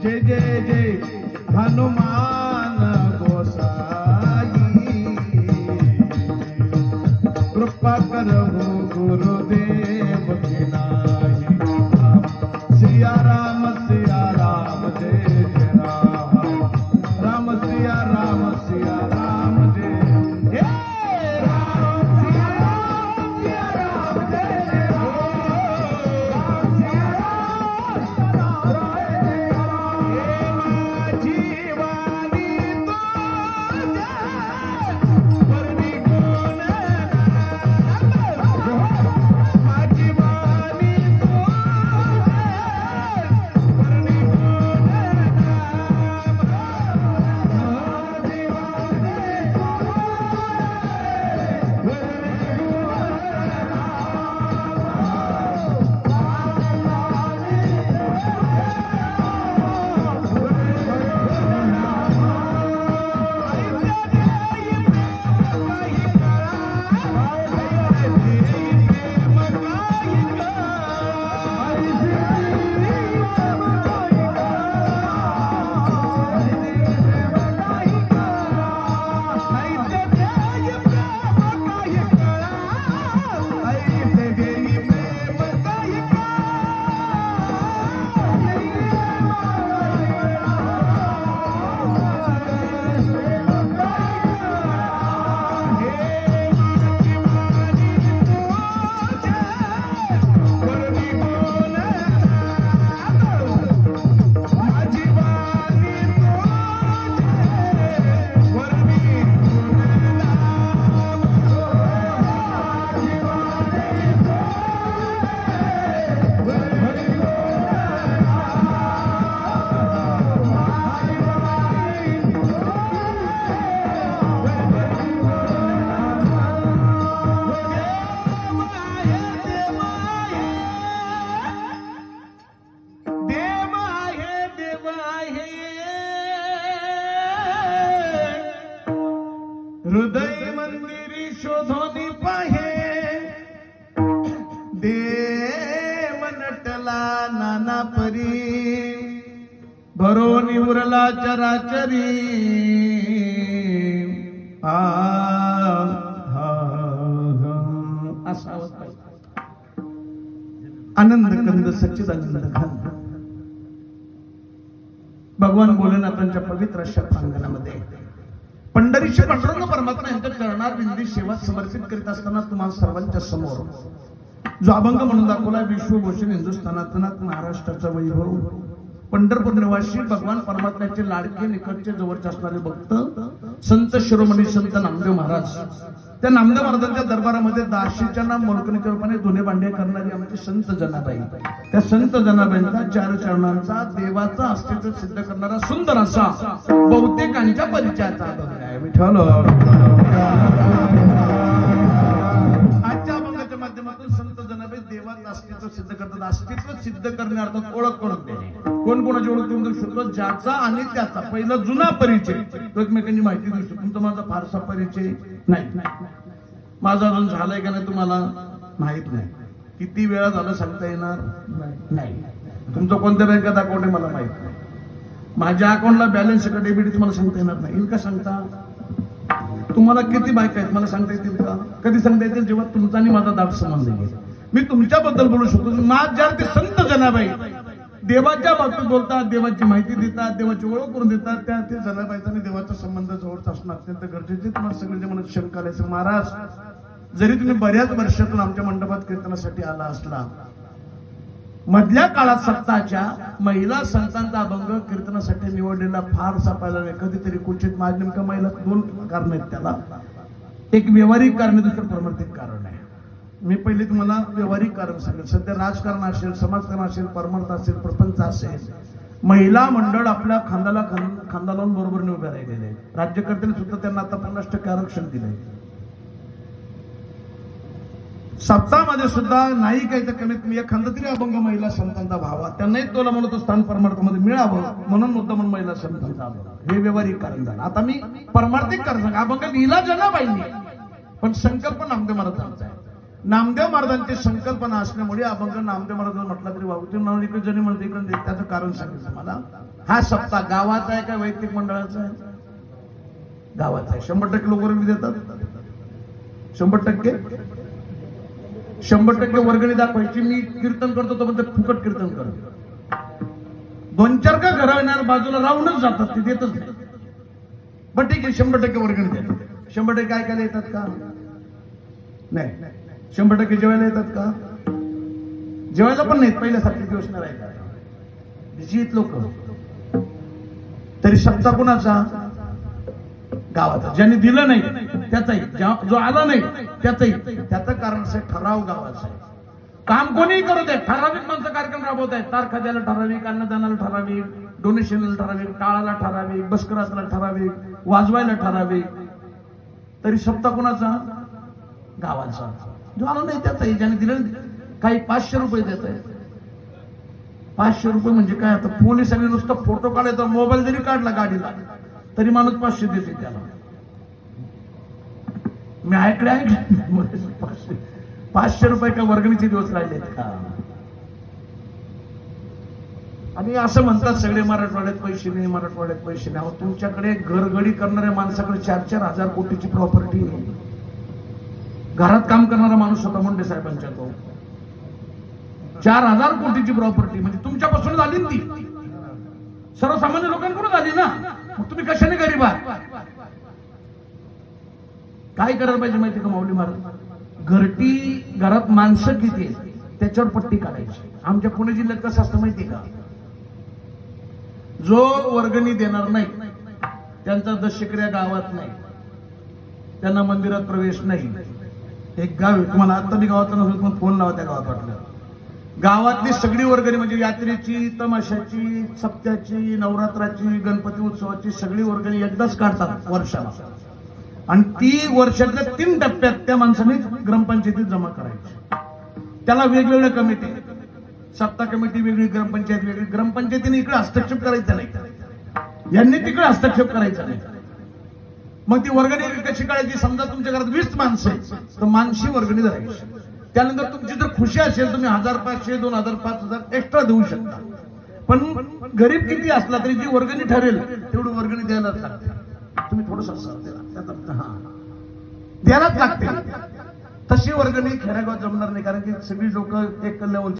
जय जय जय हनुमान गोसाई कृपा करहु गुरुदेव हृदय मंदिरी शोधोनी पाहे. देव नटला नाना परी. भरो निवरला चराचरी. आ, हा, हा. असा आनंद कंद सच्चिदानंद घन भगवान भोलेनाथांच्या पवित्र अशा पंढरीचे पांडुरंग परमात्मा यांच्या चरणार बिंदी सेवा समर्पित करीत असताना तुम्हाला सर्वांच्या समोर. जो अभंग म्हणून दाखवला विश्वभूषण हिंदुस्थानातनात महाराष्ट्राचा वैभव. पंढरपूर निवासी भगवान परमात्म्याचे लाडके निकटचे जवळचे असणारे भक्त संत शिरोमणी संत नामदेव महाराज. त्या नामदेव महाराजांच्या दरबारामध्ये दाशीच्या नाम मोलकणीच्या रूपाने धुणे भांडे करणारी आमची संत जनाबाई. त्या संत जनाबाईंचा चार चरणांचा देवाचा अस्तित्व सिद्ध करणारा सुंदर असा बहुतेकांच्या परिचयाचा अभंग आहे. विठ्ठल. आजच्या अभंगाच्या माध्यमातून संत जनाबाई देवाचं अस्तित्व सिद्ध करतात. अस्तित्व सिद्ध करणे अर्थात ओळख करून देणे. कोण कोणाची ओळख करून देऊ शकतो ज्याचा आणि त्याचा. पहिला जुना परिचय. तो एकमेकांची माहिती देऊ शकतो. तुमचा माझा फारसा परिचय नाही. माझा अजून झालाय का नाही तुम्हाला माहीत नाही. किती वेळा झालं सांगता येणार नाही. तुमचं कोणत्या बँकेत अकाउंट आहे मला माहीत नाही. माझ्या अकाउंटला बॅलन्स का डेबिट तुम्हाला सांगता येणार नाही. येईल का सांगता? तुम्हाला किती बायका आहेत मला सांगता येतील का? कधी सांगता येतील? जेव्हा तुमचा आणि माझा दाट संबंध येईल मी तुमच्याबद्दल बोलू शकतो. माझ्या ते संत जनाबाई देवाच्या बाबतीत बोलतात देवाची माहिती देतात देवाची ओळख करून देतात. त्या ते जनाबाईचा आणि देवाचा संबंध जवळचा असणं अत्यंत गरजेचे तुम्हाला सगळ्यांच्या मनात शंका आल्याचं महाराज जरी तुम्ही बऱ्याच वर्षातून आमच्या मंडपात कीर्तनासाठी आला असला मधल्या काळात सत्ताच्या महिला संतांचा अभंग कीर्तनासाठी निवडलेला फार सापायला नाही कधीतरी कुचित माझ्या नेमक्या महिला दोन कारण आहेत त्याला. एक व्यावहारिक कारण आहे, दुसरं प्रमाणिक कारण आहे. मी पहिले तुम्हाला व्यावहारिक कारण सांगेल. सध्या राजकारण असेल समाजकारण असेल परमार्थ असेल प्रपंच असेल महिला मंडळ आपल्या खांद्याला खांदा लावून बरोबर उभे राहिलेले आहेत राज्यकर्त्यांनी सुद्धा त्यांना आता पन्नास टक्के आरक्षण दिलंय. सप्तामध्ये सुद्धा नाही काही तर कमीत कमी एखादा तरी अभंग महिला संतांचा व्हावा. त्यांनाही तोला म्हणतो स्थान परमार्थामध्ये मिळावं म्हणून मुद्दा म्हणून महिला संतांचा हे व्यवहारिक कारण झालं. आता मी परमार्थिक कारण सांगा अभंग लिहिला जनाबाईंनी पण संकल्प नामदेव महाराजांचा आहे नामदेव महाराजांची संकल्पना असल्यामुळे अभंग नामदेव महाराज म्हटला तरी वाहू तुम्ही म्हणून इकडे जणी म्हणते इकडे त्याचं कारण सांगितलं मला. हा सप्ताह गावाचा आहे का वैयक्तिक मंडळाचा आहे? गावाचा आहे. शंभर टक्के लोक वर्गणी देतात शंभर टक्के. शंभर टक्के वर्गणी दाखवायची. मी कीर्तन करतो तो म्हणजे फुकट कीर्तन करतो दोन चार का घरा येणार बाजूला राहूनच जातात ते देतच नाही. पण ठीक आहे शंभर टक्के वर्गणी देतात शंभर टक्के ऐकायला येतात का? नाही. शंभर टक्के जेवायला येतात का? जेवायला पण नाहीत पहिल्यासारखे दिवस नाही राहिला लोक. तरी सत्ता कुणाचा? गावाचा. ज्यांनी दिलं नाही त्याचाही. जो आला नाही त्याचाही. त्याचं कारण असं ठराव गावाचा आहे. काम कोणीही करत आहे ठराविक माणसं कार्यक्रम राबवत आहेत. तारखा द्यायला ठराविक अन्नदानाला ठराविक डोनेशनला ठराविक टाळाला ठराविक बसकरासला ठराविक वाजवायला ठराविक. तरी सप्ता कुणाचा? गावाचा. ज्वाला नाही त्याचाही ज्याने दिलं काही पाचशे रुपये देत आहे. पाचशे रुपये म्हणजे काय? आता पोलिसांनी नुसतं फोटो काढायचा मोबाईल जरी काढला गाडीला तरी माणूस पाचशे देते त्याला. मी ऐकले ऐकले पाचशे पाचशे रुपये का वर्गणीचे दिवस राहिलेत का? आणि असं म्हणतात सगळे मराठवाड्यात पैसे नाही मराठवाड्यात पैसे नाही. तुमच्याकडे घरगडी करणाऱ्या माणसाकडे चार चार हजार कोटीची प्रॉपर्टी आहे. घरात काम करणारा माणूस होता मुंडे साहेबांच्या तो. चार हजार कोटीची प्रॉपर्टी म्हणजे तुमच्यापासून झाली ती. सर्वसामान्य लोकांकडून आली ना. मग तुम्ही कशाने गरीब आहात? काय करायला पाहिजे माहिती का माऊली महाराज? घरटी घरात माणसं किती त्याच्यावर पट्टी काढायची. आमच्या पुणे जिल्ह्यात कसं असतं माहिती का? जो वर्गणी देणार नाही त्यांचा दशक्रिया गावात नाही. त्यांना मंदिरात प्रवेश नाही. एक गाव तुम्हाला आत्ता मी गावात नसेल पण फोन लावा त्या गावात वाटलं. गावातली सगळी वर्गणी म्हणजे यात्रेची तमाशाची सप्त्याची नवरात्राची गणपती उत्सवाची सगळी वर्गणी एकदाच काढतात वर्षाला. आणि ती वर्षातल्या तीन टप्प्यात त्या माणसाने ग्रामपंचायतीत जमा करायची. त्याला वेगवेगळ्या कमिटी. सत्ता कमिटी वेगळी ग्रामपंचायत वेगळी. ग्रामपंचायतीने इकडे हस्तक्षेप करायचा नाही. यांनी तिकडे हस्तक्षेप करायचा नाही. मग ती वर्गणी कशी काढायची समजा तुमच्या घरात वीस माणसं आहेत तर मानशी वर्गणी धरायची. त्यानंतर तुमची जर खुशी असेल तुम्ही हजार पाचशे दोन हजार पाच हजार एक्स्ट्रा देऊ शकता. पण गरीब किती असला तरी जी वर्गणी ठरेल तेवढी वर्गणी द्यायला लागते. तुम्ही थोडस द्यायलाच लागते. तशी वर्गणी खेड्यागावात जमणार नाही कारण की सगळी लोक एक लेवल